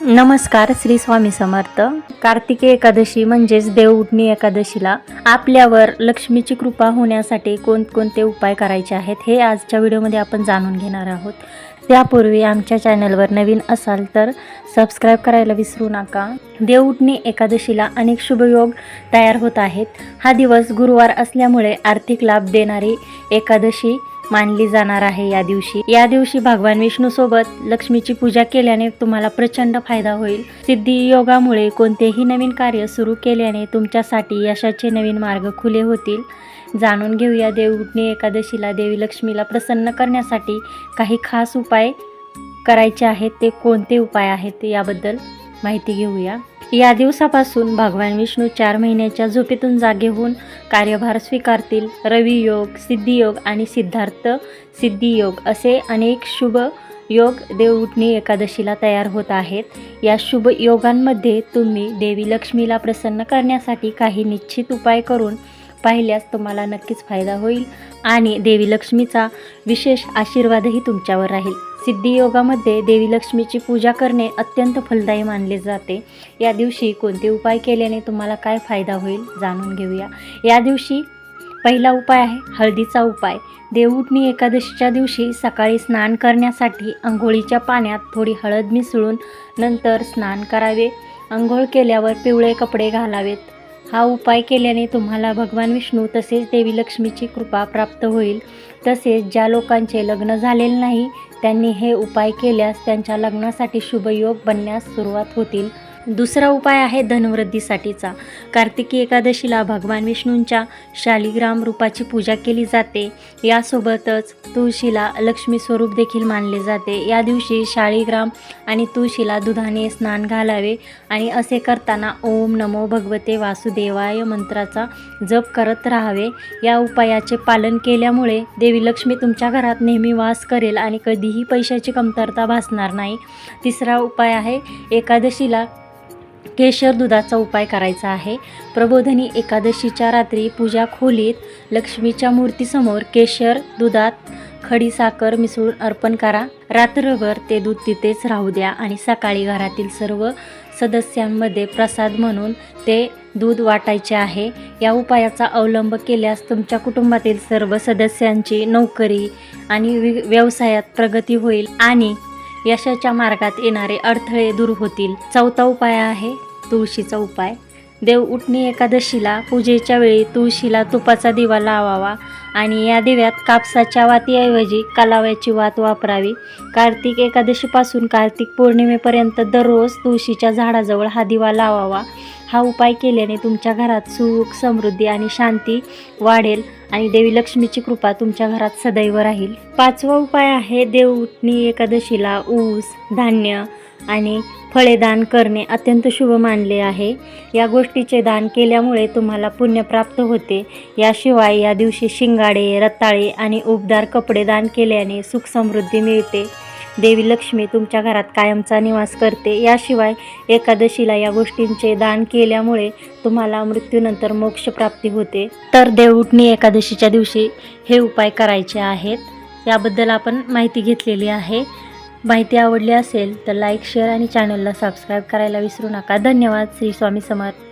नमस्कार श्री स्वामी समर्थ. कार्तिकी एकादशी म्हणजेच देवउठणी एकादशीला आपल्यावर लक्ष्मीची कृपा होण्यासाठी कोणकोणते उपाय करायचे आहेत हे आजच्या व्हिडिओमध्ये आपण जाणून घेणार आहोत. त्यापूर्वी आमच्या चॅनलवर नवीन असाल तर सबस्क्राईब करायला विसरू नका. देवउठणी एकादशीला अनेक शुभयोग तयार होत आहेत. हा दिवस गुरुवार असल्यामुळे आर्थिक लाभ देणारी एकादशी मानली जाणार आहे या दिवशी. या दिवशी भगवान विष्णू सोबत लक्ष्मीची पूजा केल्याने तुम्हाला प्रचंड फायदा होईल. सिद्धी योगामुळे कोणतेही नवीन कार्य सुरू केल्याने तुमच्यासाठी यशाचे नवीन मार्ग खुले होतील. जाणून घेऊया देवउठणी एकादशीला देवी लक्ष्मीला प्रसन्न करण्यासाठी काही खास उपाय करायचे आहेत ते कोणते उपाय आहेत याबद्दल माहिती घेऊया. या दिवसापासून भगवान विष्णू चार महिन्याच्या झोपेतून जागे होऊन कार्यभार स्वीकारतील रवियोग सिद्धियोग आणि सिद्धार्थ सिद्धियोग असे अनेक शुभ योग देवउठणी एकादशीला तयार होत आहेत. या शुभ योगांमध्ये तुम्ही देवी लक्ष्मीला प्रसन्न करण्यासाठी काही निश्चित उपाय करून पाहिल्यास तुम्हाला नक्कीच फायदा होईल आणि देवी लक्ष्मीचा विशेष आशीर्वादही तुमच्यावर राहील. सिद्धियोगामध्ये देवी लक्ष्मीची पूजा करणे अत्यंत फलदायी मानले जाते. या दिवशी कोणते उपाय केल्याने तुम्हाला काय फायदा होईल जाणून घेऊया. या दिवशी पहिला उपाय आहे हळदीचा उपाय. देवउठणी एकादशीच्या दिवशी सकाळी स्नान करण्यासाठी अंघोळीच्या पाण्यात थोडी हळद मिसळून नंतर स्नान करावे. आंघोळ केल्यावर पिवळे कपडे घालावेत. हा उपाय केल्याने तुम्हाला भगवान विष्णू तसेच देवी लक्ष्मीची कृपा प्राप्त होईल. तसेच ज्या लोकांचे लग्न झालेले नाही त्यांनी हे उपाय केल्यास त्यांच्या लग्नासाठी शुभयोग बनण्यास सुरुवात होतील. दुसरा उपाय आहे धनवृद्धीसाठीचा. कार्तिकी एकादशीला भगवान विष्णूंच्या शालिग्राम रूपाची पूजा केली जाते. यासोबतच तुळशीला लक्ष्मी स्वरूप देखील मानले जाते. या दिवशी शालिग्राम आणि तुळशीला दुधाने स्नान घालावे आणि असे करताना ओम नमो भगवते वासुदेवाय मंत्राचा जप करत राहावे. या उपायाचे पालन केल्यामुळे देवी लक्ष्मी तुमच्या घरात नेहमी वास करेल आणि कधीही पैशाची कमतरता भासणार नाही. तिसरा उपाय आहे एकादशीला केशर दुधाचा उपाय करायचा आहे. प्रबोधनी एकादशीच्या रात्री पूजा खोलीत लक्ष्मीच्या मूर्तीसमोर केशर दुधात खडीसाखर मिसळून अर्पण करा. रात्रभर ते दूध तिथेच राहू द्या आणि सकाळी घरातील सर्व सदस्यांमध्ये प्रसाद म्हणून ते दूध वाटायचे आहे. या उपायाचा अवलंब केल्यास तुमच्या कुटुंबातील सर्व सदस्यांची नोकरी आणि वि व्यवसायात प्रगती होईल आणि यशाच्या मार्गात येणारे अडथळे दूर होतील. चौथा उपाय आहे तुळशीचा उपाय. देव उठणी एकादशीला पूजेच्या वेळी तुळशीला तुपाचा दिवा लावावा आणि या दिव्यात कापसाच्या वातीऐवजी कलाव्याची वात वापरावी. कार्तिक एकादशीपासून कार्तिक पौर्णिमेपर्यंत दररोज तुळशीच्या झाडाजवळ हा दिवा लावावा. हा उपाय केल्याने तुमच्या घरात सुख समृद्धी आणि शांती वाढेल. आणि देवी लक्ष्मीची कृपा तुमच्या घरात सदैव राहील. पाचवा उपाय आहे देवउठणी एकादशीला ऊस धान्य आणि फळे दान करणे अत्यंत शुभ मानले आहे. या गोष्टीचे दान केल्यामुळे तुम्हाला पुण्य प्राप्त होते. याशिवाय या दिवशी शिंगाडे रताळे आणि उबदार कपडे दान केल्याने सुख समृद्धी मिळते. देवी लक्ष्मी तुमच्या घरात कायमचा निवास करते. याशिवाय एकादशीला या गोष्टींचे दान केल्यामुळे तुम्हाला मृत्यूनंतर मोक्ष प्राप्ती होते. तर देवउठणी एकादशीच्या दिवशी हे उपाय करायचे आहेत. याबद्दल आपण माहिती घेतलेली आहे. माहिती आवडली असेल तर लाईक शेअर आणि चॅनलला सबस्क्राईब करायला विसरू नका. धन्यवाद. श्री स्वामी समर्थ.